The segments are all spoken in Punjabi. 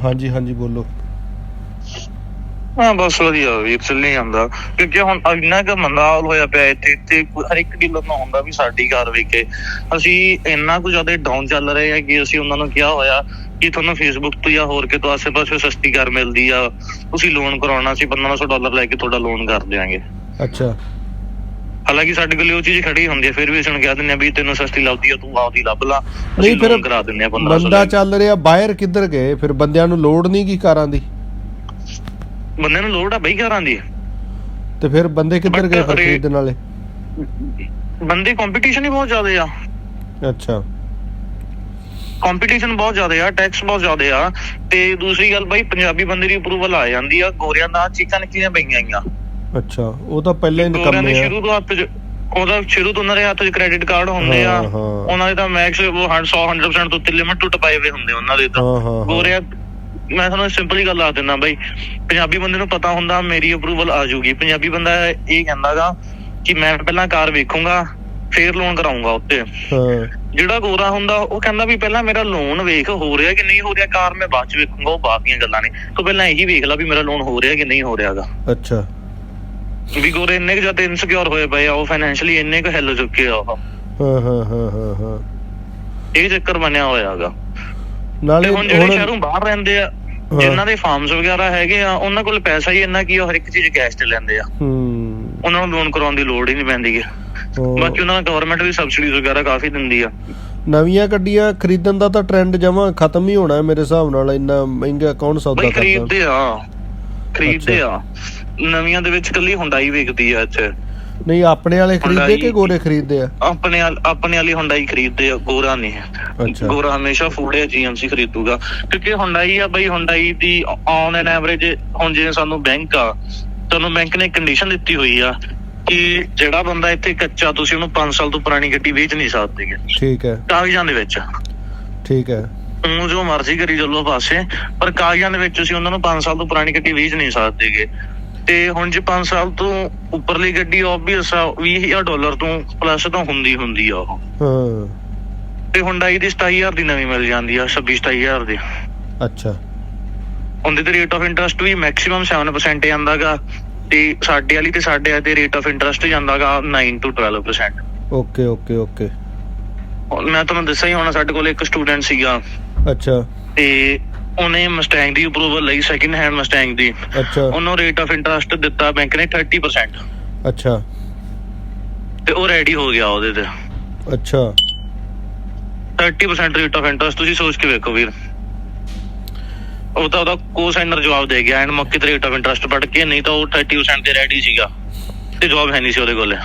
ਹਾਂਜੀ ਹਾਂਜੀ ਬੋਲੋ। ਹਾਂ ਬਸ ਵਧੀਆ ਵੀਰ ਚੱਲੀ ਜਾਂਦਾ। ਕਿਉਂਕਿ ਹੁਣ ਇੰਨਾ ਕੁ ਮੰਦਾਲ ਹੋਇਆ ਪਿਆ ਇੱਥੇ ਤੇ ਹਰ ਇੱਕ ਡੀਲਰ ਨੂੰ ਹੁੰਦਾ ਵੀ ਸਾਡੀ ਕਾਰ ਵਿਕੇ ਅਸੀਂ ਇੰਨਾ ਕੁ ਜ਼ਿਆਦਾ ਡਾਊਨ ਚੱਲ ਰਹੇ ਆ ਕਿ ਅਸੀਂ ਉਹਨਾਂ ਨੂੰ ਕਿਹਾ ਹੋਇਆ ਕਿ ਤੁਹਾਨੂੰ ਫੇਸਬੁੱਕ ਤੋਂ ਜਾਂ ਹੋਰ ਕਿਤੋਂ ਆਸੇ-ਪਾਸੇ ਸਸਤੀ ਕਾਰ ਮਿਲਦੀ ਆ। ਤੁਸੀਂ ਲੋਨ ਕਰਾਉਣਾ ਸੀ 1500 ਡਾਲਰ ਲੈ ਕੇ ਤੁਹਾਡਾ ਲੋਨ ਕਰ ਦਿਆਂਗੇ। ਅੱਛਾ। ਹਾਲਾਂਕਿ ਸਾਡੇ ਕੋਲ ਉਹ ਚੀਜ਼ ਖੜੀ ਹੁੰਦੀ ਹੈ ਫਿਰ ਵੀ ਅਸੀਂ ਉਹਨੂੰ ਕਹਿ ਦਿੰਦੇ ਆ ਵੀ ਤੈਨੂੰ ਸਸਤੀ ਲੱਭਦੀ ਆ ਤੂੰ ਆਪਦੀ ਲੱਭ ਲਾ। ਅਸੀਂ ਨਹੀਂ ਫਿਰ ਕਰਾ ਦਿੰਦੇ ਆ 1500 ਬੰਦਾ। ਚੱਲ ਰਿਹਾ ਬਾਹਰ ਕਿੱਧਰ ਗਏ ਫਿਰ ਬੰਦਿਆਂ ਨੂੰ ਲੋੜ ਨਹੀਂ ਕੀ ਕਾਰਾਂ ਦੀ। ਬੰਦੇ ਨੂੰ ਲੋੜ ਆ ਬਈ ਕਾਰਾਂ ਦੀ। ਤੇ ਫਿਰ ਬੰਦੇ ਕਿੱਧਰ ਗਏ ਫਿਰ ਖਰੀਦਣ ਵਾਲੇ? ਬੰਦੇ ਕੰਪੀਟੀਸ਼ਨ ਹੀ ਬਹੁਤ ਜ਼ਿਆਦਾ ਆ। ਅੱਛਾ। ਕੰਪੀਟੀਸ਼ਨ ਬਹੁਤ ਜ਼ਿਆਦਾ ਆ ਟੈਕਸ ਬਹੁਤ ਜ਼ਿਆਦਾ ਆ। ਤੇ ਦੂਸਰੀ ਗੱਲ ਬਾਈ ਪੰਜਾਬੀ ਬੰਦੇ ਦੀ ਅਪਰੂਵਲ ਆ ਜਾਂਦੀ ਆ। ਗੋਰਿਆਂ ਦਾ ਚੀਕਾਂ ਨਿਕਲੀਆਂ ਪਈਆਂ ਆਈਆਂ? ਅੱਛਾ ਉਹ ਤਾਂ ਪਹਿਲਾਂ ਹੀ ਨਿਕੰਮੇ ਆ। ਸ਼ੁਰੂ ਤੋਂ ਹੱਥ 'ਚ ਉਹਦਾ ਸ਼ੁਰੂ ਤੋਂ ਉਹਨਾਂ ਦੇ ਹੱਥ 'ਚ ਕ੍ਰੈਡਿਟ ਕਾਰਡ ਹੁੰਦੇ ਆ। ਹਾਂ, ਹਾਂ। ਉਹਨਾਂ ਦੇ ਤਾਂ ਮੈਕਸ ਉਹ 100 100% ਤੋਂ ਉੱਤੇ ਲਿਮਟ ਟੁੱਟ ਪਾਏ ਹੋਏ ਹੁੰਦੇ ਉਹਨਾਂ ਦੇ ਤਾਂ। ਹਾਂ ਹਾਂ ਹਾਂ। ਗੋਰਿਆਂ ਮੈਂ ਤੁਹਾਨੂੰ ਸਿੰਪਲੀ ਗੱਲ ਆ ਦਿੰਦਾ ਬਾਈ ਪੰਜਾਬੀ ਬੰਦੇ ਨੂੰ ਪਤਾ ਹੁੰਦਾ ਮੇਰੀ ਅਪਰੂਵਲ ਆ ਜਾਊਗੀ। ਪੰਜਾਬੀ ਬੰਦਾ ਇਹ ਕਹਿੰਦਾਗਾ ਕਿ ਮੈਂ ਪਹਿਲਾਂ ਕਾਰ ਵੇਖੂੰਗਾ ਫੇਰ ਲੋਨ ਕਰਾਉਂਗਾ ਉੱਤੇ। ਹਾਂ। ਜਿਹੜਾ ਗੋਰਾ ਹੁੰਦਾ ਉਹ ਕਹਿੰਦਾ ਵੀ ਪਹਿਲਾਂ ਮੇਰਾ ਲੋਨ ਵੇਖ ਹੋ ਰਿਹਾ ਕਿ ਨਹੀਂ ਹੋ ਰਿਹਾ? ਕਾਰ ਮੈਂ ਬਾਅਦ ਚ ਵੇਖੂੰਗਾ ਉਹ ਬਾਅਦ ਦੀਆਂ ਗੱਲਾਂ ਨੇ। ਤੂੰ ਪਹਿਲਾਂ ਇਹੀ ਵੇਖ ਲੈ ਵੀ ਮੇਰਾ ਲੋਨ ਹੋ ਰਿਹਾ ਕਿ ਨਹੀਂ ਹੋ ਰਿਹਾਗਾ। ਅੱਛਾ। ਵੀ ਗੋਰੇ ਇੰਨੇ ਕੁ ਜ਼ਿਆਦਾ ਇਨਸਿਕਿਉਰ ਹੋਏ ਪਏ ਆ ਉਹ ਫਾਈਨੈਂਸ਼ਲੀ ਇੰਨੇ ਕੁ ਹਿੱਲ ਚੁੱਕੇ ਆ ਉਹ। ਹਾਂ ਹਾਂ ਹਾਂ ਹਾਂ ਹਾਂ। ਇਹ ਚੱਕਰ ਬਣਿਆ ਹੋਇਆਗਾ ਤੇ ਨਾਲੇ ਹੁਣ ਜਿਹੜੇ ਸ਼ਹਿਰੋਂ ਬਾਹਰ ਰਹਿੰਦੇ ਆ। ਜਿਨ੍ਹਾਂ ਦੇ ਫਾਰਮਸ ਵਗੈਰਾ ਹੈਗੇ ਆ ਉਹਨਾਂ ਕੋਲ ਪੈਸਾ ਹੀ ਇੰਨਾ ਕੀ ਉਹ ਹਰ ਇੱਕ ਚੀਜ਼ ਕੈਸ਼ ਤੇ ਲੈਂਦੇ ਆ। ਹੂੰ। ਉਹਨਾਂ ਨੂੰ ਲੋਨ ਕਰਾਉਣ ਦੀ ਲੋੜ ਹੀ ਨਹੀਂ ਪੈਂਦੀ ਹਾਂ। ਬਾਕੀ ਉਹਨਾਂ ਨੂੰ ਗਵਰਨਮੈਂਟ ਵੀ ਸਬਸਿਡੀਜ਼ ਵਗੈਰਾ ਕਾਫੀ ਦਿੰਦੀ ਆ। ਨਵੀਆਂ ਗੱਡੀਆਂ ਖਰੀਦਣ ਦਾ ਤਾਂ ਟ੍ਰੈਂਡ ਜਮਾ ਖਤਮ ਹੀ ਹੋਣਾ ਹੈ ਮੇਰੇ ਹਿਸਾਬ ਨਾਲ ਇੰਨਾ ਮਹਿੰਗਾ ਕੌਣ ਸੌਦਾ ਬਈ ਕਰਦਾ? ਖਰੀਦਦੇ ਆ ਖਰੀਦਦੇ ਆ। ਨਵੀਆਂ ਦੇ ਵਿੱਚ ਕੱਲੀ ਹੁੰਡਾਈ ਵਿਕਦੀ ਆ ਇੱਥੇ ਨਹੀਂ ਆਪਣੇ ਵਾਲੇ ਖਰੀਦਦੇ ਕਿ ਗੋਰੇ ਖਰੀਦਦੇ ਆ? ਆਪਣੇ ਆਪਣੇ ਵਾਲੀ ਹੁੰਡਾਈ ਖਰੀਦਦੇ ਆ ਗੋਰਾ ਨਹੀਂ। ਗੋਰਾ ਹਮੇਸ਼ਾ ਫੂੜੇ ਜੀਐਮਸੀ ਖਰੀਦੂਗਾ। ਕਿਉਂਕਿ ਹੁੰਡਾਈ ਆ ਬਈ ਹੁੰਡਾਈ ਦੀ ਔਨ ਐਨ ਐਵਰੇਜ ਹੁਣ ਜਿਵੇਂ ਸਾਨੂੰ ਬੈਂਕ ਆ ਤੁਹਾਨੂੰ ਬੈਂਕ ਨੇ ਕੰਡੀਸ਼ਨ ਦਿੱਤੀ ਹੋਈ ਆ ਕਿ ਜਿਹੜਾ ਬੰਦਾ ਇੱਥੇ ਕੱਚਾ ਤੁਸੀਂ ਉਹਨੂੰ 5 ਸਾਲ ਤੋਂ ਪੁਰਾਣੀ ਗੱਡੀ ਵੇਚ ਨਹੀਂ ਸਕਦੇਗੇ ਠੀਕ ਹੈ। ਕਾਗਜ਼ਾਂ ਦੇ ਵਿੱਚ। ਠੀਕ ਹੈ। ਉਹ ਜੋ ਮਰਜ਼ੀ ਕਰੀ ਚੱਲੋ ਪਾਸੇ ਪਰ ਕਾਗਜ਼ਾਂ ਦੇ ਵਿੱਚ ਤੁਸੀਂ ਉਹਨਾਂ ਨੂੰ 5 ਸਾਲ ਤੋਂ ਪੁਰਾਣੀ ਗੱਡੀ ਵੇਚ ਨਹੀਂ ਸਕਦੇਗੇ ਤੇ ਹੁਣ ਜੇ 5 ਸਾਲ ਤੋਂ ਉੱਪਰਲੀ ਗੱਡੀ ਆਬਵੀਅਸ ਆ 20000 ਡਾਲਰ ਤੋਂ ਪਲੱਸ ਤਾਂ ਹੁੰਦੀ ਹੁੰਦੀ ਆ ਉਹ। ਹਾਂ। ਤੇ ਹੁੰਡਾਈ ਦੀ 27000 ਦੀ ਨਵੀਂ ਮਿਲ ਜਾਂਦੀ ਆ 26 27000 ਦੀ। ਅੱਛਾ। ਉਹਦੇ ਤੇ ਰੇਟ ਆਫ ਇੰਟਰਸਟ ਵੀ ਮੈਕਸਿਮਮ 7% ਜਾਂਦਾਗਾ ਤੇ ਸਾਡੇ ਵਾਲੀ ਤੇ ਸਾਡੇ ਵਾਲੀ ਤੇ ਰੇਟ ਆਫ ਇੰਟਰਸਟ ਜਾਂਦਾਗਾ 9 ਤੋਂ 12% ਓਕੇ ਓਕੇ ਓਕੇ ਮੈਂ ਤੁਹਾਨੂੰ ਦੱਸਿਆ ਹੀ ਹੋਣਾ ਸਾਡੇ ਕੋਲ ਇੱਕ ਸਟੂਡੈਂਟ ਸੀਗਾ। ਅੱਛਾ। ਤੇ ਉਹਨੇ ਮਸਟੈਂਗ ਦੀ ਅਪਰੂਵਲ ਲਈ ਸੈਕਿੰਡ ਹੈਂਡ ਮਸਟੈਂਗ ਦੀ। ਅੱਛਾ। ਉਹਨੂੰ ਰੇਟ ਆਫ ਇੰਟਰਸਟ ਦਿੱਤਾ ਬੈਂਕ ਨੇ 30% ਅੱਛਾ। ਤੇ ਉਹ ਰੈਡੀ ਹੋ ਗਿਆ ਉਹਦੇ ਤੇ। ਅੱਛਾ। 30% ਰੇਟ ਆਫ ਇੰਟਰਸਟ ਤੁਸੀਂ ਸੋਚ ਕੇ ਵੇਖੋ ਵੀਰ। ਉਹ ਤਾਂ ਉਹਦਾ ਕੋਸਾਈਨਰ ਜਵਾਬ ਦੇ ਗਿਆ ਐਂਡ ਮੌਕੇ ਤੇ ਰੇਟ ਆਫ ਇੰਟਰਸਟ ਪੜ ਕੇ ਨਹੀਂ ਤਾਂ ਉਹ 30% ਤੇ ਰੈਡੀ ਸੀਗਾ। ਤੇ ਜਵਾਬ ਹੈ ਨਹੀਂ ਸੀ ਉਹਦੇ ਕੋਲ।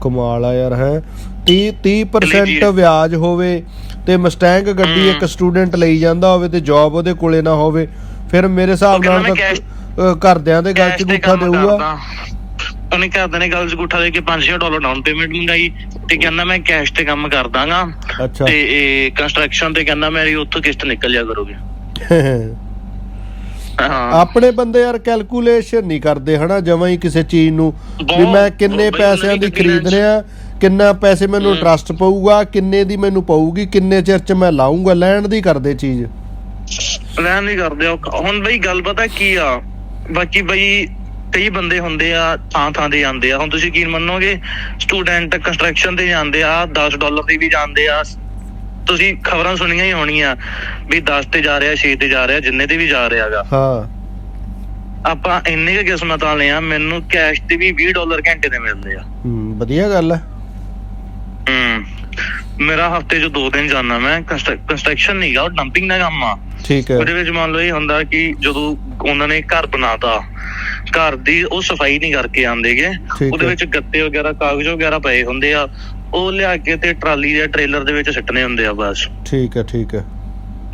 ਕਮਾਲ ਆ ਯਾਰ ਹੈ। 30 30% ਜੀ। ਵਿਆਜ ਹੋਵੇ ਤੇ ਮਸਟੈਂਗ ਗੱਡੀ। ਇੱਕ ਸਟੂਡੈਂਟ ਲਈ ਜਾਂਦਾ ਹੋਵੇ ਤੇ ਜੌਬ ਉਹਦੇ ਕੋਲੇ ਨਾ ਹੋਵੇ ਫਿਰ ਮੇਰੇ ਹਿਸਾਬ ਨਾਲ ਤਾਂ ਘਰਦਿਆਂ ਦੇ ਗੱਲ ਚ ਗੁੱਠਾ ਦੇਊਗਾ। ਉਹਨੇ ਘਰਦਿਆਂ ਨੇ ਗੱਲ ਚ ਗੁੱਠਾ ਦੇ ਕੇ 5000 ਡਾਲਰ ਡਾਊਨ ਪੇਮੈਂਟ ਮੰਗਾਈ ਤੇ ਕਹਿੰਦਾ ਮੈਂ ਕੈਸ਼ ਤੇ ਕੰਮ ਕਰ ਦਾਂਗਾ ਅੱਛਾ। ਤੇ ਇਹ ਕੰਸਟਰਕਸ਼ਨ ਤੇ ਕਹਿੰਦਾ ਮੇਰੀ ਉੱਥੋਂ ਕਿਸ਼ਤ ਨਿਕਲ ਜਾ ਕਰੋਗੇ। ਆਪਣੇ ਬੰਦੇ ਯਾਰ ਕੈਲਕੂਲੇਸ਼ਨ ਨਹੀਂ ਕਰਦੇ ਹਨਾ ਜਮਾਂ ਹੀ ਕਿਸੇ ਚੀਜ਼ ਨੂੰ ਵੀ ਮੈਂ ਕਿੰਨੇ ਪੈਸਿਆਂ ਦੀ ਖਰੀਦ ਰਿਹਾ ਕਿੰਨਾ ਪੈਸੇ ਮੈਨੂੰ। ਇੰਟਰਸਟ ਪਊਗਾ ਕਿੰਨੇ ਦੀ ਮੈਨੂੰ ਪਊਗੀ ਕਿੰਨੇ ਚਿਰ ਚ ਮੈਂ ਲਾਉਂਗਾ ਲੈਣ ਦੀ ਕਰਦੇ ਚੀਜ਼। ਲੈਣ ਨਹੀਂ ਕਰਦੇ ਹੁਣ ਬਈ ਗੱਲ ਪਤਾ ਕੀ ਆ? ਬਾਕੀ ਬਈ ਕਈ ਬੰਦੇ ਹੁੰਦੇ ਆ ਥਾਂ ਥਾਂ ਤੇ ਜਾਂਦੇ ਆ। ਹੁਣ ਤੁਸੀਂ ਕੀ ਮੰਨੋਗੇ? ਸਟੂਡੈਂਟ ਕੰਸਟਰਕਸ਼ਨ ਤੇ ਜਾਂਦੇ ਆ 10 ਡਾਲਰ ਦੀ ਵੀ ਜਾਂਦੇ ਆ। ਤੁਸੀਂ ਖਬਰਾਂ ਸੁਣੀਆਂ ਹੀ ਹੋਣੀਆਂ ਵੀ 10 ਤੇ ਜਾ ਰਿਹਾ 6 ਤੇ ਜਾ ਰਿਹਾ ਜਿੰਨੇ ਤੇ ਵੀ ਜਾ ਰਿਹਾਗਾ ਹਾਂ। ਆਪਾਂ ਇੰਨੇ ਕੁ ਕਿਸਮਤ ਵਾਲੇ ਆ ਮੈਨੂੰ ਕੈਸ਼ ਤੇ ਵੀ 20 ਡਾਲਰ ਘੰਟੇ ਦੇ ਮਿਲਦੇ ਆ। ਹਮ, ਵਧੀਆ ਗੱਲ ਹੈ ਹੂੰ ਮੇਰਾ ਹਫ਼ਤੇ 'ਚ ਦੋ ਦਿਨ ਜਾਣਾ ਮੈਂ ਕੰਸਟਰਕਸ਼ਨ ਨਹੀਂਗਾ ਉਹ ਡੰਪਿੰਗ ਦਾ ਕੰਮ ਆ। ਠੀਕ ਹੈ। ਉਹਦੇ ਵਿੱਚ ਮੰਨ ਲਓ ਇਹ ਹੁੰਦਾ ਕਿ ਜਦੋਂ ਉਹਨਾਂ ਨੇ ਘਰ ਬਣਾਤਾ ਘਰ ਦੀ ਉਹ ਸਫ਼ਾਈ ਨਹੀਂ ਕਰਕੇ ਆਂਦੇਗੇ ਉਹਦੇ। ਵਿੱਚ ਗੱਤੇ ਵਗੈਰਾ ਕਾਗਜ਼ ਵਗੈਰਾ ਪਏ ਹੁੰਦੇ ਆ ਉਹ ਲਿਆ ਕੇ ਤੇ ਟਰਾਲੀ ਦੇ ਟ੍ਰੇਲਰ ਦੇ ਵਿੱਚ ਸਿੱਟਣੇ ਹੁੰਦੇ ਆ ਬਸ। ਠੀਕ ਹੈ ਠੀਕ ਹੈ।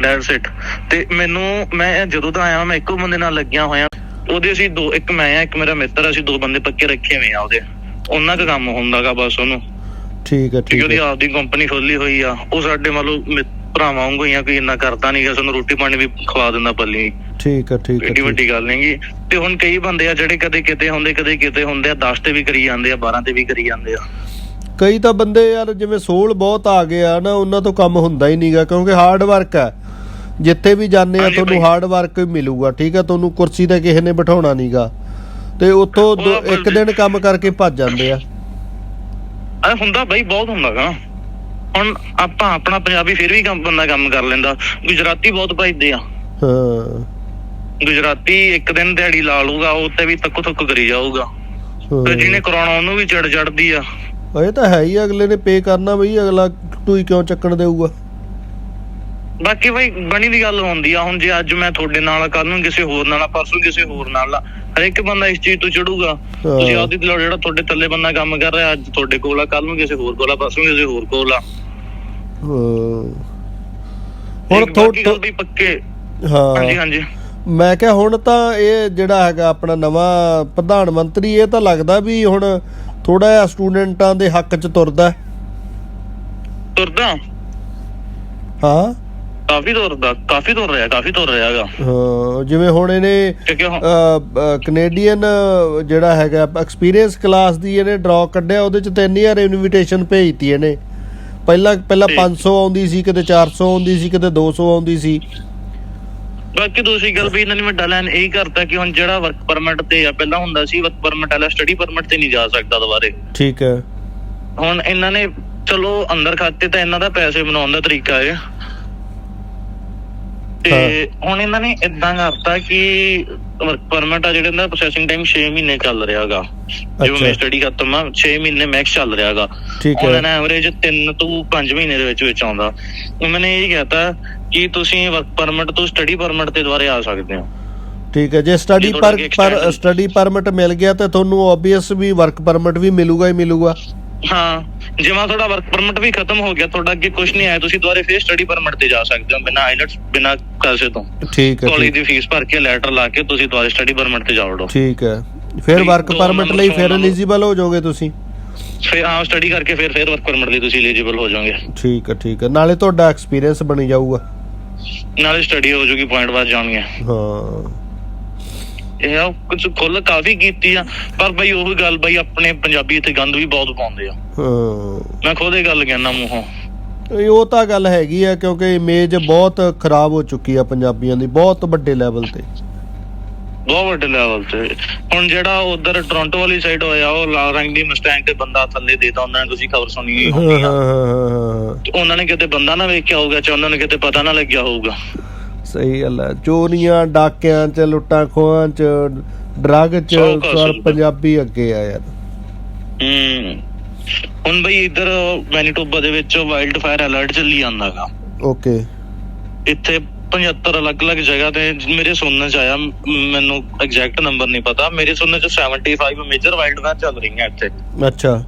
ਦੈਟਸ ਇਟ ਤੇ ਮੈਨੂੰ ਮੈਂ ਜਦੋਂ ਦਾ ਆਇਆ ਮੈਂ ਇੱਕੋ ਬੰਦੇ ਨਾਲ ਲੱਗਿਆ ਹੋਇਆ। ਉਹਦੇ ਅਸੀਂ ਦੋ ਇੱਕ ਮੈਂ ਆ ਇੱਕ ਮੇਰਾ ਮਿੱਤਰ ਅਸੀਂ ਦੋ ਬੰਦੇ ਪੱਕੇ ਰੱਖੇ ਹੋਏ ਆ ਉਹਦੇ। ਉਹਨਾਂ ਦਾ ਕੰਮ ਹੁੰਦਾਗਾ ਬਸ ਉਹਨੂੰ। ਠੀਕ ਹੈ ਠੀਕ ਉਹਦੀ ਹੈ ਆਪਦੀ ਕੰਪਨੀ ਖੋਲੀ ਹੋਈ ਆ ਉਹ ਸਾਡੇ ਮੰਨ ਲਓ ਮਿ- ਭਰਾਵਾਂ ਵਾਂਗੂ ਹੀ ਆ ਕੋਈ ਇੰਨਾ ਕਰਦਾ ਨਹੀਂਗਾ ਸਾਨੂੰ ਰੋਟੀ ਪਾਣੀ ਵੀ ਖਵਾ ਦਿੰਦਾ ਪੱਲੀ। ਠੀਕ ਹੈ ਠੀਕ ਹੈ ਏਡੀ ਵੱਡੀ ਗੱਲ ਨਹੀਂਗੀ ਤੇ ਹੁਣ ਕਈ ਬੰਦੇ ਆ ਜਿਹੜੇ ਕਦੇ ਕਿਤੇ ਹੁੰਦੇ ਕਦੇ ਕਿਤੇ ਹੁੰਦੇ ਆ 10 ਤੇ ਵੀ ਕਰੀ ਜਾਂਦੇ ਆ 12 ਤੇ ਵੀ ਕਰੀ ਜਾਂਦੇ ਆ। ਕਈ ਤਾਂ ਬੰਦੇ ਯਾਰ ਜਿਵੇਂ ਸੋਲ ਬਹੁਤ ਆ ਗਏ ਆ ਨਾ ਉਹਨਾਂ ਤੋਂ ਕੰਮ ਹੁੰਦਾ ਹੀ ਨਹੀਂਗਾ ਕਿਉਂਕਿ ਹਾਰਡ ਵਰਕ ਹੈ ਜਿੱਥੇ ਵੀ ਜਾਂਦੇ ਆ ਤੁਹਾਨੂੰ। ਹਾਰਡ ਵਰਕ ਮਿਲੂਗਾ ਠੀਕ ਆ ਤੁਹਾਨੂੰ ਕੁਰਸੀ ਤੇ ਕਿਸੇ ਨੇ ਬਿਠਾਉਣਾ ਨਹੀਂਗਾ ਤੇ ਉੱਥੋਂ ਇੱਕ ਦਿਨ ਕੰਮ ਕਰਕੇ ਭੱਜ ਜਾਂਦੇ ਆ। ਆ ਹੁੰਦਾ ਬਈ ਬਹੁਤ ਹੁੰਦਾ ਗਾ। ਹੁਣ ਆਪਾਂ ਆਪਣਾ ਪੰਜਾਬੀ ਫਿਰ ਵੀ ਕੰਮ ਬੰਦਾ ਕੰਮ ਕਰ ਲੈਂਦਾ। ਗੁਜਰਾਤੀ ਬਹੁਤ ਭਜਦੇ ਆ। ਹਾਂ। ਗੁਜਰਾਤੀ ਇੱਕ ਦਿਨ ਦਿਹਾੜੀ ਲਾ ਲੂਗਾ ਉਹ ਤੇ ਵੀ ਤੱਕੋ ਤੱਕ ਕਰੀ ਜਾਊਗਾ। ਤੇ। ਜਿਹਨੇ ਕਰਾਉਣਾ ਉਹਨੂੰ ਵੀ ਚੜ ਚੜਦੀ ਆ। ਇਹ ਤਾਂ ਹੈ ਹੀ ਅਗਲੇ ਨੇ ਪੇ ਕਰਨਾ ਬਈ ਅਗਲਾ ਟੂਈ ਕਿਉਂ ਚੱਕਣ ਦੇਊਗਾ? ਬਾਕੀ ਬਈ ਬਣੀ ਦੀ ਗੱਲ ਹੁੰਦੀ ਆ ਹੁਣ ਜੇ ਅੱਜ ਮੈਂ ਤੁਹਾਡੇ ਨਾਲ ਕੱਲ ਨੂੰ ਕਿਸੇ ਹੋਰ ਨਾਲ ਪਰਸੋਂ ਕਿਸੇ ਹੋਰ ਨਾਲ ਆ, ਹਰੇਕ ਬੰਦਾ ਇਸ ਚੀਜ਼ ਤੋਂ ਚੜੂਗਾ। ਤੁਸੀਂ ਆਪਦੀ ਦਿਲੋਂ ਜਿਹੜਾ ਤੁਹਾਡੇ ਥੱਲੇ ਬੰਦਾ ਕੰਮ ਕਰ ਰਿਹਾ ਅੱਜ ਤੁਹਾਡੇ ਕੋਲ ਆ ਕੱਲ ਨੂੰ ਕਿਸੇ ਹੋਰ ਕੋਲ ਆ ਪਰਸੋਂ ਕਿਸੇ ਹੋਰ ਕੋਲ ਆ। ਹਾਂ। ਹੁਣ ਥੋੜਾ ਵੀ ਪੱਕੇ। ਹਾਂਜੀ ਹਾਂ। ਹਾਂਜੀ ਮੈਂ ਕਿਹਾ ਹੁਣ ਤਾਂ ਇਹ ਜਿਹੜਾ ਹੈਗਾ ਆਪਣਾ ਨਵਾਂ ਪ੍ਰਧਾਨ ਮੰਤਰੀ ਇਹ ਤਾਂ ਲੱਗਦਾ ਵੀ ਹੁਣ ਥੋੜਾ ਜਿਹਾ ਸਟੂਡੈਂਟਾਂ ਦੇ ਹੱਕ 'ਚ ਤੁਰਦਾ। ਤੁਰਦਾ? ਹਾਂ। ਕਾਫੀ ਤੁਰਦਾ ਕਾਫੀ ਤੁਰ ਰਿਹਾ ਕਾਫੀ ਤੁਰ ਰਿਹਾ ਹੈਗਾ ਹਾਂ ਜਿਵੇਂ ਹੁਣ ਇਹਨੇ ਕੈਨੇਡੀਅਨ ਜਿਹੜਾ ਹੈਗਾ ਐਕਸਪੀਰੀਅੰਸ ਕਲਾਸ ਦੀ ਇਹਨੇ ਡਰਾ ਕੱਢਿਆ ਉਹਦੇ 'ਚ 3000 ਇਨਵੀਟੇਸ਼ਨ ਭੇਜਤੀ ਇਹਨੇ। ਪਹਿਲਾਂ ਪਹਿਲਾਂ ਠੀਕ। 500 ਆਉਂਦੀ ਸੀ ਕਿਤੇ 400 ਆਉਂਦੀ ਸੀ ਕਿਤੇ 200 ਆਉਂਦੀ ਸੀ। ਬਾਕੀ ਦੂਸਰੀ ਗੱਲ ਵੀ ਇਹਨਾਂ ਨੇ ਵੱਡਾ ਲੈਣ ਇਹੀ ਕਰਤਾ ਕਿ ਹੁਣ ਜਿਹੜਾ ਵਰਕ ਪਰਮਿਟ ਤੇ ਆ ਪਹਿਲਾਂ ਹੁੰਦਾ ਸੀ ਵਰਕ ਪਰਮਿਟ ਵਾਲਾ ਸਟੱਡੀ ਪਰਮਿਟ ਤੇ ਨਹੀਂ ਜਾ ਸਕਦਾ ਦੁਬਾਰੇ। ਠੀਕ ਹੈ। ਹੁਣ ਇਹਨਾਂ ਨੇ ਚਲੋ ਅੰਦਰ ਖਾਤੇ ਤਾਂ ਇਹਨਾਂ ਦਾ ਪੈਸੇ ਬਣਾਉਣ ਦਾ ਤਰੀਕਾ ਹੈ। ਤੇ ਹੁਣ ਇਹਨਾਂ ਨੇ ਇਦਾਂ ਕਰਤਾ ਕਿ ਪਰਮਿਟ ਆ ਜਿਹੜੇ ਦਾ ਪ੍ਰੋਸੈਸਿੰਗ ਟਾਈਮ 6 ਮਹੀਨੇ ਚੱਲ ਰਿਹਾਗਾ। ਜਿਵੇਂ ਅੱਛਾ। ਮੈਂ ਸਟੱਡੀ ਖਤਮ ਆ 6 ਮਹੀਨੇ ਮੈਕਸ ਚੱਲ ਰਿਹਾਗਾ। ਠੀਕ ਉਹਨਾਂ ਨੇ ਐਵਰੇਜ 3 ਤੋਂ 5 ਮਹੀਨੇ ਦੇ ਵਿੱਚ ਵਿੱਚ ਆਉਂਦਾ। ਉਹਨਾਂ ਨੇ ਇਹ ਕਹਿਤਾ ਕਿ ਤੁਸੀਂ ਵਰਕ ਪਰਮਿਟ ਤੋਂ ਸਟੱਡੀ ਪਰਮਿਟ ਤੇ ਦੁਬਾਰੇ ਆ ਸਕਦੇ ਹੋ। ਠੀਕ ਹੈ। ਜੇ ਸਟੱਡੀ ਪਰ ਸਟੱਡੀ ਪਰਮਿਟ ਮਿਲ ਗਿਆ ਤਾਂ ਤੁਹਾਨੂੰ ਆਬਵੀਅਸ ਵੀ ਵਰਕ ਪਰਮਿਟ ਵੀ ਮਿਲੂਗਾ ਹੀ ਮਿਲੂਗਾ। ਹਾਂ ਜਿਵੇਂ ਤੁਹਾਡਾ ਵਰਕ ਪਰਮਿਟ ਵੀ ਖਤਮ ਹੋ ਗਿਆ ਤੁਹਾਡਾ ਅੱਗੇ ਕੁਝ ਨਹੀਂ ਆਇਆ ਤੁਸੀਂ ਦੁਬਾਰੇ ਫੇਰ ਸਟੱਡੀ ਪਰਮਿਟ ਤੇ ਜਾ ਸਕਦੇ ਹੋ ਬਿਨਾਂ ਆਈਲਟਸ ਬਿਨਾਂ ਕਾਸੇ ਤੋਂ। ਠੀਕ ਹੈ ਕਾਲਜ ਦੀ ਫੀਸ ਭਰ ਕੇ ਲੈਟਰ ਲਾ ਕੇ ਤੁਸੀਂ ਦੁਬਾਰੇ ਸਟੱਡੀ ਪਰਮਿਟ ਤੇ ਜਾਵੜੋ ਠੀਕ ਹੈ। ਫਿਰ ਵਰਕ ਪਰਮਿਟ ਲਈ ਫਿਰ। ਐਲੀਜੀਬਲ ਹੋ ਜਾਓਗੇ ਤੁਸੀਂ। ਫਿਰ ਹਾਂ ਸਟੱਡੀ ਕਰਕੇ ਫਿਰ ਫਿਰ ਵਰਕ ਪਰਮਿਟ ਲਈ ਤੁਸੀਂ ਐਲੀਜੀਬਲ ਹੋ ਜਾਓਗੇ। ਠੀਕ ਹੈ ਠੀਕ ਹੈ। ਨਾਲੇ ਤੁਹਾਡਾ ਐਕਸਪੀਰੀਅੰਸ ਬਣੀ ਜਾਊਗਾ। ਨਾਲੇ ਸਟੱਡੀ ਹੋ ਜਾਊਗੀ ਪੁਆਇੰਟ ਬਾਅਦ ਜਾਣਗੇ ਹਾਂ। ਇਹ ਆ ਕੁਝ ਖੁੱਲ ਕਾਫੀ ਕੀਤੀ ਆ ਪਰ ਬਈ ਉਹ ਗੱਲ ਬਈ ਆਪਣੇ ਪੰਜਾਬੀ ਇੱਥੇ ਗੰਦ ਵੀ ਬਹੁਤ ਪਾਉਂਦੇ ਆ। ਹਾਂ। ਮੈਂ ਖੁਦ ਇਹ ਗੱਲ ਕਹਿਣਾ ਮੂੰਹੋਂ। ਇਹ ਉਹ ਤਾਂ ਗੱਲ ਹੈਗੀ ਆ ਕਿਉਂਕਿ ਇਮੇਜ ਬਹੁਤ ਖਰਾਬ ਹੋ ਚੁੱਕੀ ਆ ਪੰਜਾਬੀਆਂ ਦੀ ਬਹੁਤ ਵੱਡੇ ਲੈਵਲ ਤੇ। ਬਹੁਤ ਵੱਡੇ ਲੈਵਲ ਤੇ। ਹੁਣ ਜਿਹੜਾ ਉਧਰ ਟੋਰਾਂਟੋ ਵਾਲੀ ਸਾਈਡ ਹੋਇਆ ਉਹ ਲਾਲ ਰੰਗ ਦੀ ਮਸਟੈਂਗ ਤੇ ਬੰਦਾ ਥੱਲੇ ਦੇਤਾ ਉਹਨਾਂ ਨੇ ਤੁਸੀਂ ਖਬਰ ਸੁਣੀ ਹੋਣੀ ਆ। ਉਹਨਾਂ ਨੇ ਕਿਤੇ ਬੰਦਾ ਨਾ ਵੇਖਿਆ ਹੋਊਗਾ ਜਾਂ ਉਹਨਾਂ ਨੂੰ ਕਿਤੇ ਪਤਾ ਨਾ ਲੱਗਿਆ ਹੋਊਗਾ। ਸਹੀ ਗੱਲ ਹੈ। ਚੋਰੀਆਂ ਡਾਕਿਆਂ ਚ ਲੁੱਟਾਂ ਖੋਹਾਂ ਚ ਡਰੱਗ ਚ ਸਾਰ। ਪੰਜਾਬੀ ਅੱਗੇ ਆ ਯਾਰ। ਹੂੰ। ਹੁਣ ਬਈ ਇੱਧਰ ਮੈਨੀਟੋਬਾ ਦੇ ਵਿੱਚ ਵਾਈਲਡ ਫਾਇਰ ਅਲਰਟ ਚੱਲੀ ਜਾਂਦਾਗਾ ਓਕੇ। ਇੱਥੇ 75 ਅਲੱਗ-ਅਲੱਗ ਜਗ੍ਹਾ ਤੇ ਮੇਰੇ ਸੁਣਨ ਚ ਆਇਆ ਮੈਨੂੰ ਐਗਜ਼ੈਕਟ ਨੰਬਰ ਨਹੀਂ ਪਤਾ। ਮੇਰੇ ਸੁਣਨ ਚ 75 ਮੇਜਰ ਵਾਈਲਡ ਫਾਇਰ ਚੱਲ ਰਹੀਆਂ ਇੱਥੇ। ਅੱਛਾ।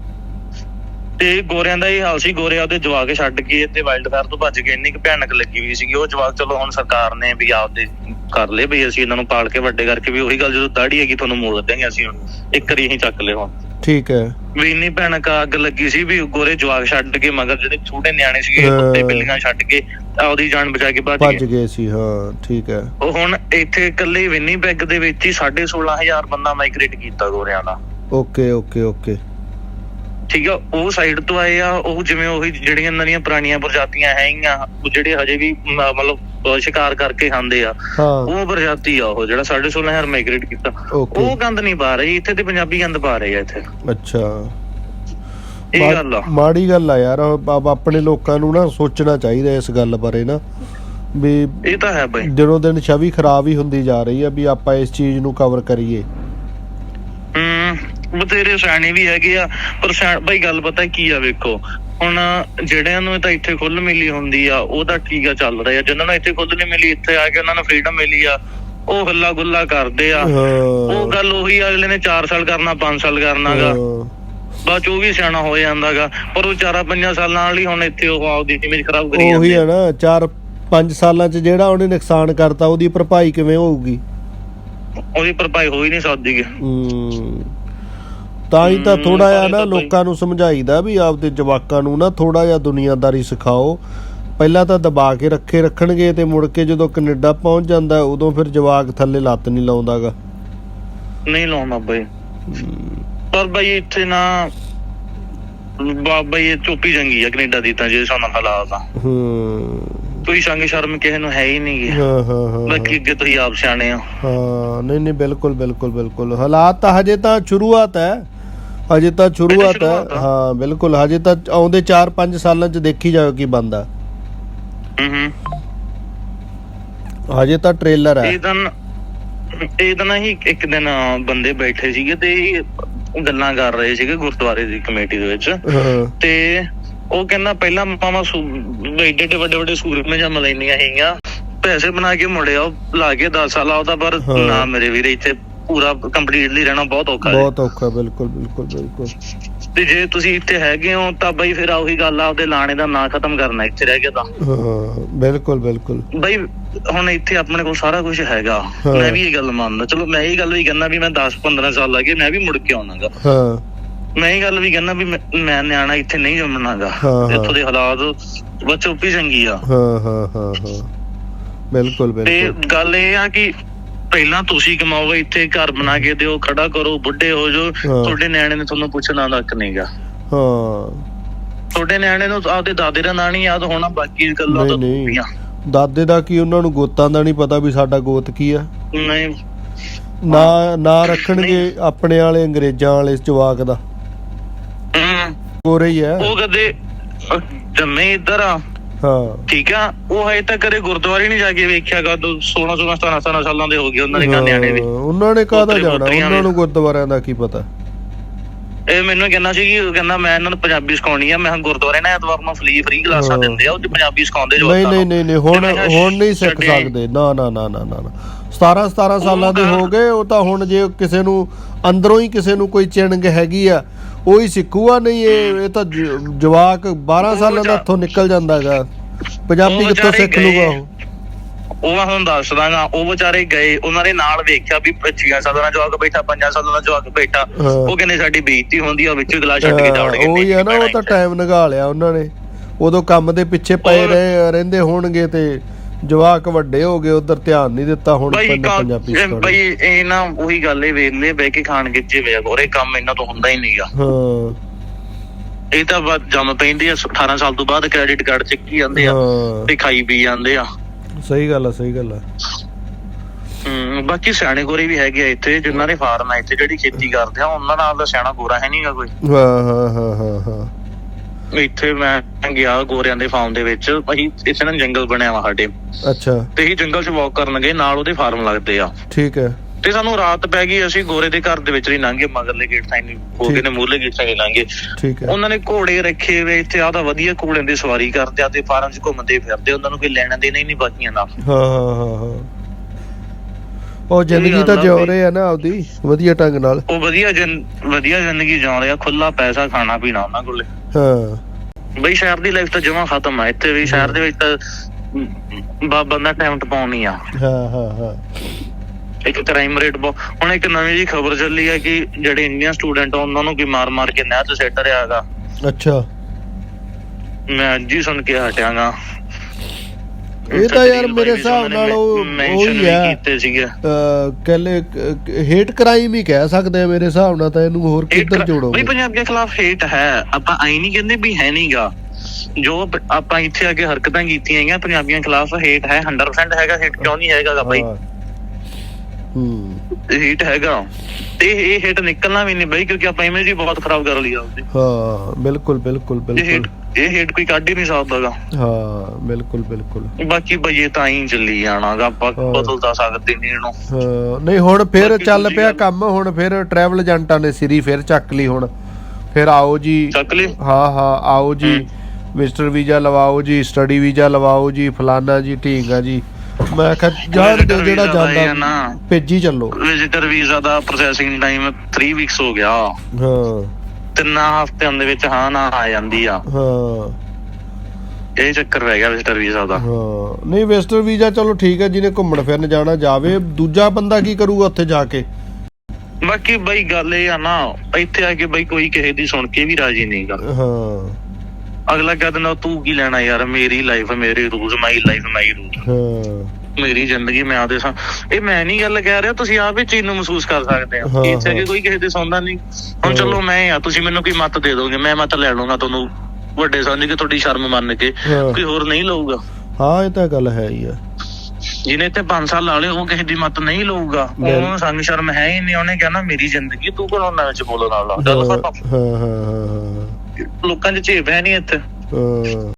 ਤੇ ਗੋਰਿਆਂ ਦਾ ਇਹ ਹਾਲ ਸੀ ਗੋਰੇ ਉਹਦੇ ਜਵਾਕ ਛੱਡ ਕੇ ਤੇ ਵਾਈਲਡ ਫਾਇਰ ਤੋਂ ਭੱਜ ਗਏ ਇੰਨੀ ਕੁ ਭਿਆਨਕ ਲੱਗੀ ਹੋਈ ਸੀਗੀ। ਉਹ ਜਵਾਕ ਚਲੋ ਹੁਣ ਸਰਕਾਰ ਨੇ ਵੀ ਆਪਦੇ ਕਰ ਲਏ ਵੀ ਅਸੀਂ ਇਹਨਾਂ ਨੂੰ ਪਾਲ ਕੇ ਵੱਡੇ ਕਰਕੇ ਵੀ ਉਹੀ ਗੱਲ ਜਦੋਂ ਦਾੜੀ ਹੈਗੀ ਤੁਹਾਨੂੰ ਮੋੜ ਦੇਂਗੇ ਅਸੀਂ ਹੁਣ। ਇੱਕ ਵਾਰੀ ਹੀ ਚੱਕ ਲਿਓ ਹੁਣ। ਠੀਕ ਹੈ। ਵੀ ਇੰਨੀ ਭਿਆਨਕ ਅੱਗ ਲੱਗੀ ਸੀ ਵੀ ਗੋਰੇ ਜਵਾਕ ਛੱਡ ਕੇ ਮਗਰ ਜਿਹੜੇ ਛੋਟੇ ਨਿਆਣੇ ਸੀਗੇ। ਕੁੱਤੇ ਬਿੱਲੀਆਂ ਛੱਡ ਕੇ ਆਪਦੀ ਜਾਨ ਬਚਾ ਕੇ ਭੱਜ ਭੱਜ ਗਏ। ਗਏ ਸੀ ਹਾਂ ਠੀਕ ਹੈ। ਉਹ ਹੁਣ ਇੱਥੇ ਇਕੱਲੇ ਵਿਨੀਪੈਗ ਦੇ ਵਿੱਚ ਹੀ 16500 ਬੰਦਾ ਮਾਈਗ੍ਰੇਟ ਕੀਤਾ ਗੋਰਿਆਂ ਦਾ। Okay okay okay. ਠੀਕ ਆ ਉਹ ਸਾਈਡ ਤੋਂ ਆਏ ਆ ਉਹ ਜਿਵੇਂ ਉਹੀ ਜਿਹੜੀਆਂ ਇਹਨਾਂ ਦੀਆਂ ਪੁਰਾਣੀਆਂ ਪ੍ਰਜਾਤੀਆਂ ਹੈਗੀਆਂ ਉਹ ਜਿਹੜੇ ਹਜੇ ਵੀ ਮਤਲਬ ਸ਼ਿਕਾਰ ਕਰਕੇ ਖਾਂਦੇ ਆ ਉਹ ਪ੍ਰਜਾਤੀ ਆ ਉਹ ਜਿਹੜਾ 16500 ਮਾਈਗ੍ਰੇਟ ਕੀਤਾ। ਉਹ ਗੰਦ ਨਹੀਂ ਪਾ ਰਹੀ ਇੱਥੇ ਤੇ ਪੰਜਾਬੀ ਗੰਦ ਪਾ ਰਹੇ ਆ ਇੱਥੇ। ਅੱਛਾ। ਇਹ ਗੱਲ ਆ। ਮਾੜੀ ਗੱਲ ਆ ਯਾਰ ਆਪ- ਆਪ- ਆਪਣੇ ਲੋਕਾਂ ਨੂੰ ਨਾ ਸੋਚਣਾ ਚਾਹੀਦਾ ਇਸ ਗੱਲ ਬਾਰੇ ਨਾ ਵੀ ਇਹ ਤਾਂ ਹੈ ਬਈ। ਦਿਨੋਂ ਦਿਨ ਛਵੀ ਖਰਾਬ ਹੀ ਹੁੰਦੀ ਜਾ ਰਹੀ ਆ ਵੀ ਆਪਾਂ ਇਸ ਚੀਜ਼ ਨੂੰ ਕਵਰ ਕਰੀਏ। ਬਥੇਰੇ ਸਿਆਣੇ ਵੀ ਹੈਗੇ ਆ ਪਰ ਬਈ ਗੱਲ ਪਤਾ ਕੀ ਆ ਵੇਖੋ ਹੁਣ ਜਿਹੜਿਆਂ ਨੂੰ ਤਾਂ ਇੱਥੇ ਖੁੱਲ ਮਿਲੀ ਹੁੰਦੀ ਆ ਉਹ ਤਾਂ ਠੀਕ ਆ ਚੱਲ ਰਿਹਾ ਜਿਨ੍ਹਾਂ ਨੂੰ ਇੱਥੇ ਖੁੱਲ ਨਹੀਂ ਮਿਲੀ ਇੱਥੇ ਆ ਕੇ ਉਹਨਾਂ ਨੂੰ ਫ੍ਰੀडम ਮਿਲੀ ਆ ਉਹ ਹੱਲਾ ਗੁੱਲਾ ਕਰਦੇ ਆ ਉਹ ਹਾਂ ਗੱਲ ਉਹੀ ਅਗਲੇ ਨੇ 4 ਸਾਲ ਕਰਨਾ 5 ਸਾਲ ਕਰਨਾਗਾ ਹਾਂ, ਬਾਅਦ ਚ ਉਹ ਵੀ ਸਿਆਣਾ ਹੋ ਜਾਂਦਾਗਾ ਪਰ ਉਹ ਚਾਰਾਂ ਪੰਜਾਂ ਸਾਲਾਂ ਨਾਲ ਹੀ ਹੁਣ ਇੱਥੇ ਉਹ ਆਪਦੀ ਇਮੇਜ ਖਰਾਬ ਕਰੀ ਉਹੀ ਜਾਂਦੇ ਆ। ਨਾ 4 5 ਸਾਲਾਂ ਚ ਜਿਹੜਾ ਉਹਨੇ ਨੁਕਸਾਨ ਕਰਤਾ ਉਹਦੀ ਭਰਪਾਈ ਕਿਵੇਂ ਹੋਊਗੀ? ਉਹਦੀ ਭਰਪਾਈ ਹੋ ਹੀ ਨਹੀਂ ਸਕਦੀ ਗੀ। ਤਾਂ ਹੀ ਤਾਂ ਥੋੜਾ ਜਿਹਾ ਨਾ ਲੋਕਾਂ ਨੂੰ ਸਮਝਾਈਦਾ ਵੀ ਆਪਦੇ ਜਵਾਕਾਂ ਨੂੰ ਨਾ ਥੋੜਾ ਜਿਹਾ ਦੁਨੀਆਦਾਰੀ ਸਿਖਾਓ। ਪਹਿਲਾਂ ਤਾਂ ਦਬਾ ਕੇ ਰੱਖੇ ਰੱਖਣਗੇ ਤੇ ਮੁੜ ਕੇ ਜਦੋਂ ਕੈਨੇਡਾ ਪਹੁੰਚ ਜਾਂਦਾ ਉਦੋਂ ਫਿਰ ਜਵਾਕ ਥੱਲੇ ਲੱਤ ਨਹੀਂ ਲਾਉਂਦਾਗਾ। ਨਹੀਂ ਲਾਉਂਦਾ ਬਈ। ਪਰ ਬਈ ਇੱਥੇ ਨਾ ਬਾਬਾ ਇਹ ਚੋਪੀ ਜੰਗੀ ਆ ਕੈਨੇਡਾ ਦੀ ਤਾਂ ਜੇ ਸਾਨੂੰ ਹਾਲਾਤ ਆ। ਹੂੰ। ਕੋਈ ਸੰਗ ਸ਼ਰਮ ਕਿਸੇ ਨੂੰ ਹੈ ਹੀ ਨਹੀਂ ਹਾਂ ਹਾਂ ਹਾਂ। ਬਾਕੀ ਅੱਗੇ ਤੁਸੀਂ ਆਪ ਸਿਆਣੇ ਹੋ। ਹਾਂ ਨਹੀਂ ਨਹੀਂ ਬਿਲਕੁਲ ਬਿਲਕੁਲ ਬਿਲਕੁਲ। ਹਾਲਾਤ ਤਾਂ ਹਜੇ ਤਾਂ ਸ਼ੁਰੂਆਤ ਹੈ। ਹਜੇ ਤਾਂ ਸ਼ੁਰੂਆਤ ਹੈ। ਹਾਂ ਬਿਲਕੁਲ। ਹਜੇ ਤਾਂ ਆਉਂਦੇ 4-5 ਸਾਲਾਂ ਚ ਦੇਖੀ ਜਾਓ ਕੀ ਬੰਦਾ ਹੂੰ ਹੂੰ। ਹਜੇ ਤਾਂ ਟ੍ਰੇਲਰ ਹੈ। ਇਹ ਦਿਨ ਇਹ ਦਿਨ ਹੀ ਇੱਕ ਦਿਨ ਬੰਦੇ ਬੈਠੇ ਸੀਗੇ ਤੇ ਗੱਲਾਂ ਕਰ ਰਹੇ ਸੀਗੇ ਗੁਰਦੁਆਰੇ ਦੀ ਕਮੇਟੀ ਦੇ ਵਿੱਚ। ਤੇ ਉਹ ਕਹਿੰਦਾ ਪਹਿਲਾਂ ਮਾਮਾ ਏਡੇ ਏਡੇ ਵੱਡੇ ਵੱਡੇ ਸੂਰਜ ਨੇ ਜਮ ਲੈਣੀਆਂ ਹੈਗੀਆਂ ਪੈਸੇ ਬਣਾ ਕੇ ਮੁੜਿਆ ਲਾ ਕੇ 10 ਸਾਲ ਉਹਦਾ ਪਰ। ਨਾ ਮੇਰੇ ਵੀਰੇ ਇੱਥੇ ਪੂਰਾ ਕੰਪਲੀਟਲੀ ਰਹਿਣਾ ਬਹੁਤ ਔਖਾ ਹੈ ਬਹੁਤ ਔਖਾ ਬਿਲਕੁਲ ਬਿਲਕੁਲ ਬਿਲਕੁਲ। ਤੇ ਜੇ ਤੁਸੀਂ ਇੱਥੇ ਹੈਗੇ ਹੋ ਤਾਂ ਬਈ ਫਿਰ ਉਹੀ ਗੱਲ ਆ ਉਹਦੇ ਲਾਣੇ ਦਾ ਨਾਂ ਖਤਮ ਕਰਨਾ ਇੱਥੇ ਰਹਿ ਕੇ ਤਾਂ। ਹਾਂ ਬਿਲਕੁਲ ਬਿਲਕੁਲ। ਬਈ ਹੁਣ ਇੱਥੇ ਆਪਣੇ ਕੋਲ ਸਾਰਾ ਕੁਝ ਹੈਗਾ। ਮੈਂ ਵੀ ਇਹ ਗੱਲ ਮੰਨਦਾ। ਚਲੋ ਮੈਂ ਇਹ ਗੱਲ ਵੀ ਕਹਿੰਦਾ ਵੀ ਮੈਂ 10 15 ਸਾਲ ਲੱਗੇ ਮੈਂ ਵੀ ਮੁੜ ਕੇ ਆਉਣਾਗਾ। ਹਾਂ। ਮੈਂ ਇਹ ਗੱਲ ਵੀ ਕਹਿੰਦਾ ਵੀ ਮੈਂ- ਨਿਆਣਾ ਇੱਥੇ ਨਹੀਂ ਜੰਮਣਾਗਾ। ਇੱਥੋਂ ਦੇ ਹਾਲਾਤ ਬਸ ਚੁੱਪੀ ਚੰਗੀ ਆ। ਹਾਂ ਹਾਂ ਹਾਂ ਹਾਂ। ਬਿਲਕੁਲ ਤੇ ਬਿਲਕੁਲ। ਗੱਲ ਇਹ ਆ ਕਿ ਪਹਿਲਾਂ ਤੁਸੀਂ ਕਮਾਓ ਇੱਥੇ ਘਰ ਬਣਾ ਕੇ ਦਿਓ ਖੜਾ ਕਰੋ ਬੁੱਢੇ ਹੋ ਜਾਓ। ਹਾਂ। ਤੁਹਾਡੇ ਨਿਆਣੇ ਨੇ ਤੁਹਾਨੂੰ ਪੁੱਛਣਾ ਤੱਕ ਨਹੀਂਗਾ। ਹਾਂ। ਤੁਹਾਡੇ ਨਿਆਣੇ ਨੂੰ ਆਪਦੇ ਦਾਦੇ ਦਾ ਨਾਂ ਨਹੀਂ ਯਾਦ ਹੋਣਾ ਬਾਕੀ ਗੱਲਾਂ ਤਾਂ ਨਹੀਂ ਦੂਰੀਆਂ। ਦਾਦੇ ਦਾ ਕੀ ਉਹਨਾਂ ਨੂੰ ਗੋਤਾਂ ਦਾ ਨਹੀਂ ਪਤਾ ਵੀ ਸਾਡਾ ਗੋਤ ਕੀ ਆ? ਨਹੀਂ। ਨਾ ਨਾ ਰੱਖਣਗੇ ਆਪਣੇ ਵਾਲੇ ਅੰਗਰੇਜ਼ਾਂ ਵਾਲੇ ਜਵਾਕ ਦਾ। ਹਮ, ਗੋਰੇ ਹੀ ਹੈ ਉਹ ਕਦੇ ਜੰਮੇ ਇੱਧਰ ਆ। ਹਾਂ ਠੀਕ ਆ ਉਹ ਹਜੇ ਤੱਕ ਕਦੇ ਗੁਰਦੁਆਰੇ ਨਹੀਂ ਜਾ ਕੇ ਵੇਖਿਆਗਾ 16 16 17 17 ਸਾਲਾਂ ਦੇ ਹੋ ਗਏ ਉਹਨਾਂ ਦੇ ਘਰ ਨਿਆਣੇ ਵੀ ਹਾਂ, ਉਹਨਾਂ ਨੇ ਕਾਹਦਾ ਜਾਣਾ ਉਹਨਾਂ। ਨੂੰ ਗੁਰਦੁਆਰਿਆਂ ਦਾ ਕੀ ਪਤਾ ਇਹ ਮੈਨੂੰ ਕਹਿੰਦਾ ਸੀ ਕਿ ਕਹਿੰਦਾ ਮੈਂ ਇਹਨਾਂ ਨੂੰ ਪੰਜਾਬੀ ਸਿਖਾਉਣੀ ਆ ਮੈਂ ਕਿਹਾ ਗੁਰਦੁਆਰੇ ਨਾ ਐਤਵਾਰ ਨੂੰ ਫ੍ਰੀ ਫ੍ਰੀ ਕਲਾਸਾਂ ਹਾਂ। ਦਿੰਦੇ ਆ ਉਹ 'ਚ ਪੰਜਾਬੀ ਸਿਖਾਉਂਦੇ ਜੋ ਨਹੀਂ ਨਹੀਂ ਨਹੀਂ ਨਹੀਂ ਹੁਣ ਤੇ ਹੁਣ ਨਹੀਂ ਸਿੱਖ ਹੀ। ਸਕਦੇ ਨਾ ਨਾ ਨਾ ਨਾ ਨਾ ਨਾ। 17 17 ਸਾਲਾਂ ਦੇ ਹੋ ਗਏ ਉਹ ਤਾਂ ਹੁਣ ਜੇ ਕਿਸੇ ਨੂੰ ਅੰਦਰੋਂ ਹੀ ਕਿਸੇ ਨੂੰ ਕੋਈ ਚਿਣਗ ਹੈਗੀ ਆ ਹੀ ਸਿੱਖੂਗਾ ਨਹੀਂ ਇਹ ਇਹ ਤਾਂ ਜ- ਜਵਾਕ 12 ਉਹ ਸਾਲਾਂ ਦਾ ਹੱਥੋਂ ਨਿਕਲ ਜਾਂਦਾਗਾ ਪੰਜਾਬੀ ਉਹ ਕਿੱਥੋਂ ਵਿਚਾਰੇ ਸਿੱਖ ਲੂਗਾ ਗਏ। ਉਹ ਉਹ ਮੈਂ ਤੁਹਾਨੂੰ ਦੱਸ ਦਾਂਗਾ ਉਹ ਵਿਚਾਰੇ ਗਏ ਉਹਨਾਂ ਦੇ ਨਾਲ ਵੇਖਿਆ ਵੀ 25 ਸਾਲਾਂ ਦਾ ਜਵਾਕ ਬੈਠਾ 5 ਸਾਲਾਂ ਦਾ ਜਵਾਕ ਬੈਠਾ। ਹਾਂ। ਉਹ ਕਹਿੰਦੇ ਸਾਡੀ ਬੇਇੱਜ਼ਤੀ ਹੁੰਦੀ ਆ ਵਿੱਚ ਗਲਾ ਛੱਡ ਕੇ ਦੌੜ ਕੇ ਉਹ ਹੀ ਆ ਨਾ ਉਹ ਤਾਂ ਟਾਈਮ ਨਿਗਾ ਲਿਆ ਉਹਨਾਂ ਨੇ। ਉਦੋਂ ਕੰਮ ਦੇ ਪਿੱਛੇ ਪਏ ਹੋਰ- ਰਹੇ ਰਹਿੰਦੇ ਹੋਣਗੇ ਤੇ ਜਵਾਕ ਵੱਡੇ ਹੋ ਗਏ ਉਧਰ ਧਿਆਨ ਨਹੀਂ ਦਿੱਤਾ ਹੁਣ ਬਈ ਪੰਜਾਬੀ ਇਹ ਸਿਖਾਉਣੀ। ਬਈ ਇਹ ਨਾ ਉਹੀ ਗੱਲ ਇਹ ਵੇਲੇ ਬਹਿ ਕੇ ਖਾਣ ਗਿੱਜੇ ਵੇ ਗੋਰੇ ਕੰਮ ਇਹਨਾਂ ਤੋਂ ਹੁੰਦਾ ਹੀ ਨਹੀਂਗਾ ਹਾਂ। ਇਹ ਤਾਂ ਬਸ ਜੰਮ ਪੈਂਦੀ ਆ 18 ਸਾਲ ਤੋਂ ਬਾਅਦ ਕ੍ਰੈਡਿਟ ਕਾਰਡ ਚੱਕੀ ਜਾਂਦੇ ਆ ਹਾਂ। ਤੇ ਖਾਈ ਪੀ ਜਾਂਦੇ ਆ। ਸਹੀ ਗੱਲ ਆ ਸਹੀ ਗੱਲ ਆ। ਹਮ, ਬਾਕੀ ਸਿਆਣੇ ਗੋਰੇ ਵੀ ਹੈਗੇ ਆ ਇੱਥੇ ਜਿਨ੍ਹਾਂ ਦੇ ਫਾਰਮ ਆ ਇੱਥੇ ਜਿਹੜੀ ਖੇਤੀ ਕਰਦੇ ਆ ਉਹਨਾਂ ਨਾਲ ਦਾ ਸਿਆਣਾ ਗੋਰਾ ਹੈ ਨਹੀਂਗਾ ਕੋਈ। ਹਾਂ ਹਾਂ ਹਾਂ ਹਾਂ ਹਾਂ। ਇੱਥੇ ਮੈਂ ਗਿਆ ਗੋਰਿਆਂ ਦੇ ਫਾਰਮ ਦੇ ਵਿੱਚ ਅਸੀਂ ਇੱਥੇ ਨਾ ਜੰਗਲ ਬਣਿਆ ਵਾ ਸਾਡੇ। ਅੱਛਾ। ਤੇ ਅਸੀਂ ਜੰਗਲ 'ਚ ਵਾਕ ਕਰਨ ਗਏ ਨਾਲ ਉਹਦੇ ਫਾਰਮ ਲੱਗਦੇ ਆ। ਠੀਕ ਹੈ। ਤੇ ਸਾਨੂੰ ਰਾਤ ਪੈ ਗਈ ਅਸੀਂ ਗੋਰੇ ਦੇ ਘਰ ਦੇ ਵਿੱਚ ਨਹੀਂ ਲੰਘੇ ਮਗਰਲੇ ਗੇਟ ਸਾਈਨ ਹੋ ਗਏ ਨੇ ਮੂਰਲੇ ਗੇਟ ਸਾਈਨ ਲੰਘੇ। ਠੀਕ ਹੈ। ਉਹਨਾਂ ਨੇ ਘੋੜੇ ਰੱਖੇ ਹੋਏ ਇੱਥੇ ਆ ਤਾਂ ਵਧੀਆ ਘੋੜਿਆਂ ਦੀ ਸਵਾਰੀ ਕਰਦੇ ਆ ਤੇ ਫਾਰਮ 'ਚ ਘੁੰਮਦੇ ਫਿਰਦੇ ਉਹਨਾਂ ਨੂੰ ਕੋਈ ਲੈਣਾ ਦੇਣਾ ਹੀ ਨਹੀਂ ਬਾਕੀਆਂ ਦਾ ਹਾਂ ਹਾਂ ਹਾਂ ਹਾਂ। ਉਹ ਜ਼ਿੰਦਗੀ ਤਾਂ ਆ ਜਿਉ ਰਹੇ ਆ ਨਾ ਆਪਦੀ ਵਧੀਆ ਢੰਗ ਨਾਲ। ਉਹ ਵਧੀਆ ਵਧੀਆ ਜ਼ਿੰਦਗੀ ਜਿਉਂ ਰਿਹਾ ਖੁੱਲਾ ਪੈਸਾ ਖਾਣਾ ਪੀਣਾ ਉਹਨਾਂ ਕੋਲੇ। ਹਾਂ। ਬਈ ਸ਼ਹਿਰ ਦੀ ਲਾਈਫ ਤਾਂ ਜਮਾ ਖਤਮ ਆ ਇੱਥੇ ਵੀ ਸ਼ਹਿਰ ਦੇ ਵਿੱਚ ਤਾਂ ਬਾ ਬੰਦਾ ਟਾਈਮ ਟਪਾਉਣੀ ਆ। ਹਾਂ ਹਾਂ ਹਾਂ। ਇੱਕ ਕ੍ਰਾਈਮ ਰੇਟ ਹੁਣ ਇੱਕ ਨਵੀਂ ਜੀ ਖਬਰ ਚੱਲੀ ਹੈ ਕਿ ਜਿਹੜੇ ਇੰਡੀਅਨ ਸਟੂਡੈਂਟ ਆ ਉਹਨਾਂ ਨੂੰ ਕੀ ਮਾਰ ਮਾਰ ਕੇ ਨਹਿਰ 'ਚ ਸਿੱਟ ਰਿਹਾਗਾ ਅੱਛਾ। ਮੈਂ ਅੱਜ ਹੀ ਸੁਣ ਕੇ ਹਟਿਆਗਾ ਇਹ ਤਾਂ ਯਾਰ ਮੇਰੇ ਹਿਸਾਬ ਨਾਲ ਉਹ ਉਹੀ ਹੈ। ਕੀਤੇ ਸੀਗੇ। ਕਹਿੰਦੇ ਹੇਟ ਕ੍ਰਾਈਮ ਹੀ ਕਹਿ ਸਕਦੇ ਆ ਮੇਰੇ ਹਿਸਾਬ ਨਾਲ ਤਾਂ ਇਹਨੂੰ ਹੋਰ ਕਿੱਧਰ ਬਈ ਜੋੜੋਗੇ ਪੰਜਾਬੀਆਂ ਖਿਲਾਫ ਹੇਟ ਹੈ। ਆਪਾਂ ਆਈ ਨਹੀਂ ਕਹਿੰਦੇ ਵੀ ਹੈ ਨਹੀਂਗਾ ਜੋ ਆਪਾਂ ਇੱਥੇ ਆ ਕੇ ਹਰਕਤਾਂ ਕੀਤੀਆਂ ਹੈਗੀਆਂ ਪੰਜਾਬੀਆਂ ਖਿਲਾਫ ਹੇਟ ਹੈ। 100% ਹੈਗਾ ਹੇਟ ਕਿਉਂ ਨਹੀਂ ਹੈਗਾ ਗਾ ਬਾਈ। ਹੂੰ। ਹੇਟ ਹੈਗਾ। ਤੇ ਇਹ ਹੇਟ ਨਿਕਲਣਾ ਵੀ ਨਹੀਂ ਬਾਈ ਕਿਉਂਕਿ ਆਪਾਂ ਇਮੇਜ ਹੀ ਬਹੁਤ ਖਰਾਬ ਕਰ ਲਈ ਆਪਦੀ ਹਾਂ ਬਿਲਕੁਲ ਬਿਲਕੁਲ ਬਿਲਕੁਲ। ਇਹ ਹੇਟ ਕੋਈ ਕੱਢ ਹੀ ਨਹੀਂ ਸਕਦਾਗਾ। ਹਾਂ ਬਿਲਕੁਲ ਬਿਲਕੁਲ। ਬਾਕੀ ਬਈ ਇਹ ਤਾਂ ਹੀ ਚੱਲੀ ਜਾਣਾਗਾ ਆਪਾਂ ਹਾਂ। ਬਦਲ ਤਾਂ ਸਕਦੇ ਨਹੀਂ ਇਹਨੂੰ। ਹਾਂ ਨਹੀਂ ਹੁਣ ਫਿਰ ਚੱਲ ਪਿਆ ਕੰਮ ਹੁਣ ਫਿਰ ਟਰੈਵਲ ਏਜੰਟਾਂ ਨੇ ਸਿਰੀ ਫਿਰ ਚੱਕ ਲਈ ਹੁਣ। ਫਿਰ ਆਓ ਜੀ। ਚੱਕ ਲਈ? ਹਾਂ ਹਾਂ ਆਓ ਜੀ। ਮਿਸਟਰ ਵੀਜ਼ਾ ਲਵਾਓ ਜੀ ਸਟੱਡੀ ਵੀਜ਼ਾ ਲਵਾਓ ਜੀ ਫਲਾਨਾ ਜੀ ਠੀਕ ਆ ਜੀ। ਮੈਂ ਕਿਹਾ ਦੇ Visitor ਜਿਹੜਾ visa ਦਾ ਇਹ ਆ ਜਾਂਦਾ ਨਾ। ਭੇਜੀ ਚੱਲੋ। ਵਿਜ਼ਿਟਰ ਵੀਜ਼ਾ ਦਾ ਪ੍ਰੋਸੈਸਿੰਗ ਟਾਈਮ 3 ਵੀਕਸ ਹੋ ਗਿਆ। ਹਾਂ। ਤਿੰਨਾਂ ਹਫ਼ਤਿਆਂ ਦੇ ਵਿੱਚ ਹਾਂ ਨਾ ਆ ਜਾਂਦੀ ਆ। ਹਾਂ। ਇਹ ਚੱਕਰ ਪੈ ਗਿਆ ਵਿਜ਼ਿਟਰ ਵੀਜ਼ਾ ਦਾ। ਹਾਂ। ਨਹੀਂ ਵੈਸਟਰ ਵੀਜ਼ਾ ਚਲੋ ਠੀਕ ਹੈ ਜਿਹਨੇ ਘੁੰਮਣ ਫਿਰਨ ਜਾਣਾ ਜਾਵੇ। ਦੂਜਾ ਬੰਦਾ ਕੀ ਕਰੂਗਾ ਉੱਥੇ ਜਾ ਕੇ? ਬਾਕੀ ਬਈ ਗੱਲ ਇਹ ਆ ਨਾ ਇੱਥੇ ਆ ਕੇ ਬਈ ਕੋਈ ਕਿਸੇ ਦੀ ਸੁਣ ਕੇ ਵੀ ਰਾਜੀ ਨਹੀਂਗਾ ਹਾਂ। ਅਗਲਾ ਕਹਿ ਦਿੰਦਾ ਤੂੰ ਕੀ ਲੈਣਾ ਯਾਰ? ਮੇਰੀ ਲਾਈਫ ਮੇਰੇ rules my life my rule ਹਾਂ। ਮੇਰੀ ਜ਼ਿੰਦਗੀ ਮੈਂ ਆਦੇ ਸਾਂ ਇਹ ਮੈਂ ਨਹੀਂ ਗੱਲ ਕਹਿ ਰਿਹਾ ਤੁਸੀਂ ਆਪ ਵੀ ਚੀਜ਼ ਨੂੰ ਮਹਿਸੂਸ ਕਰ ਸਕਦੇ ਹਾਂ, ਆ ਇੱਥੇ ਹਾਂ। ਕਿ ਕੋਈ ਕਿਸੇ ਦੀ ਸੁਣਦਾ ਨਹੀਂ ਹੁਣ ਹਾਂ। ਚਲੋ ਮੈਂ ਆ ਤੁਸੀਂ ਮੈਨੂੰ ਕੋਈ ਮੱਤ ਦੇ ਦੋਗੇ ਮੈਂ ਮੱਤ ਲੈ ਲੂੰਗਾ ਤੁਹਾਨੂੰ। ਵੱਡੇ ਸਮਝ ਕੇ ਤੁਹਾਡੀ ਸ਼ਰਮ ਮੰਨ ਕੇ ਹਾਂ। ਕੋਈ ਹੋਰ ਨਹੀਂ ਲਊਗਾ। ਹਾਂ ਇਹ ਤਾਂ ਗੱਲ ਹੈ ਹੀ ਆ। ਜਿਹਨੇ ਇੱਥੇ 5 ਸਾਲ ਲਾ ਲਏ ਉਹ ਕਿਸੇ ਦੀ ਮਤ ਨਹੀਂ ਲਊਗਾ। ਉਹਨੂੰ ਸੰਗ ਸ਼ਰਮ ਹੈ ਹੀ ਨਹੀਂ ਉਹਨੇ ਕਹਿਣਾ ਮੇਰੀ ਜ਼ਿੰਦਗੀ ਤੂੰ ਕੋਲੋਂ ਨਾ ਵਿੱਚ ਬੋਲਣ ਵਾਲਾ ਹਾਂ ਹਾਂ ਹਾਂ ਹਾਂ। ਲੋਕਾਂ 'ਚ ਝੇਪ ਹੈ ਨਹੀਂ ਇੱਥੇ।